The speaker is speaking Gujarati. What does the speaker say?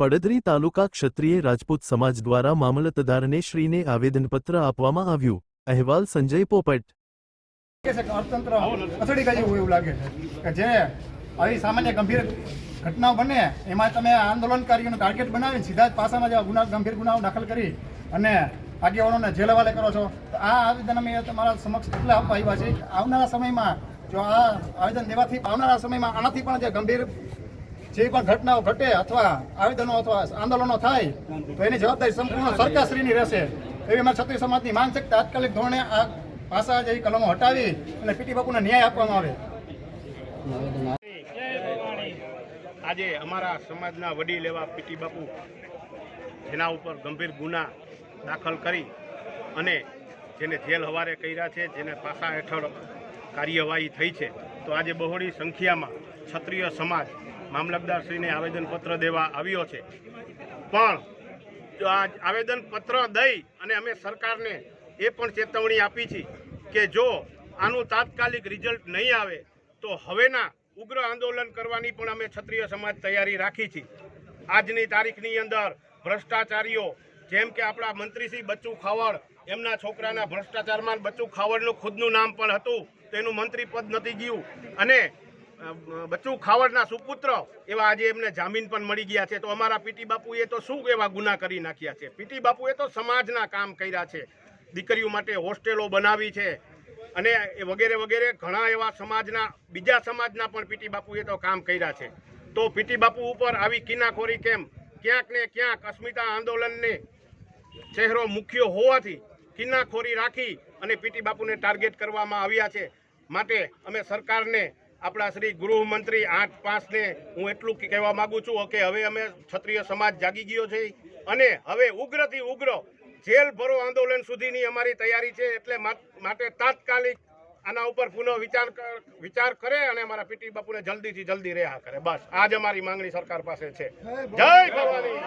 પડદરી તાલુકા ક્ષત્રિય રાજપૂત સમાજ દ્વારા મામલતદારને શ્રીને આવેદનપત્ર આપવામાં આવ્યું. અહેવાલ સંજય પોપટ. સામાન્ય ગંભીર ઘટનાઓ બને, એમાં તમે આંદોલનકારીઓને ટાર્ગેટ બનાવીને સીધા જ પાસામાં જેવા ગુના, ગંભીર ગુનાઓ દાખલ કરી અને આગેવાનોને જેલ હવાલે કરો છો. તો આ આવેદન અમે તમારા સમક્ષ એટલે આપવા આવ્યા છે આવનારા સમયમાં જો આ આવેદન દેવાથી, આવનારા સમયમાં આનાથી પણ જે ગંભીર જે પણ ઘટનાઓ ઘટે અથવા આવેદનો અથવા આંદોલનો થાય, તો એની જવાબદારી સંપૂર્ણ સરકારશ્રીની રહેશે. એવી અમારા ક્ષત્રિય સમાજની માંગ તાત્કાલિક ધોરણે આ ભાષા જેવી કલમો હટાવી અને પીટી બાપુને ન્યાય આપવામાં આવે. આજે અમારા સમાજના વડીલ એવા પીટી બાપુ જેના ઉપર ગંભીર ગુના દાખલ કરી અને જેને જેલ હવારે કર્યા છે, જેને પાસા હેઠળ કાર્યવાહી થઈ છે, તો આજે બહોળી સંખ્યામાં ક્ષત્રિય સમાજ મામલતદારશ્રીને આવેદનપત્ર દેવા આવ્યો છે. પણ આવેદનપત્ર દઈ અને અમે સરકારને એ પણ ચેતવણી આપી છે કે જો આનું તાત્કાલિક રિઝલ્ટ નહીં આવે, તો હવેના ઉગ્ર આંદોલન કરવાની પણ અમે ક્ષત્રિય સમાજ તૈયારી રાખી છે. આજની તારીખની અંદર ભ્રષ્ટાચારીઓ, જેમ કે આપણા મંત્રી શ્રી બચ્ચુ ખાવડ, એમના છોકરાના ભ્રષ્ટાચારમાં બચ્ચુ ખાવડનું ખુદનું નામ પણ હતું, તેનું મંત્રી પદ નથી ગયું. અને બચ્ચુ ખાવડના સુપુત્ર એવા આજે એમને જામીન પણ મળી ગયા છે. તો અમારા પીટી બાપુએ તો શું એવા ગુના કરી નાખ્યા છે? પીટી બાપુએ તો સમાજના કામ કર્યા છે. દીકરીઓ માટે હોસ્ટેલો બનાવી છે. અને એ વગેરે વગેરે ઘણા એવા સમાજના, બીજા સમાજના પણ પીટી બાપુએ તો કામ કર્યા છે. તો પીટી બાપુ ઉપર આવી કિનાખોરી કેમ? ક્યાંક ને ક્યાંક અસ્મિતા આંદોલનને ચહેરો મુખ્ય હોવાથી કિન્નાખોરી રાખી અને પીટી બાપુને ટાર્ગેટ કરવામાં આવ્યા છે. માટે અમે સરકારને આપણા શ્રી ગૃહમંત્રી આઠ પાંચને હું એટલું કહેવા માગું છું કે હવે અમે ક્ષત્રિય સમાજ જાગી ગયો છે. અને હવે ઉગ્રથી ઉગ્ર જેલ ભરો આંદોલન સુધીની અમારી તૈયારી છે એટલે માટે તાત્કાલિક આના ઉપર પુનઃ વિચાર વિચાર કરે અને અમારા પીટી બાપુને જલ્દીથી જલ્દી રહ્યા કરે. બસ, આજ અમારી માંગણી સરકાર પાસે છે. જય ભવાની!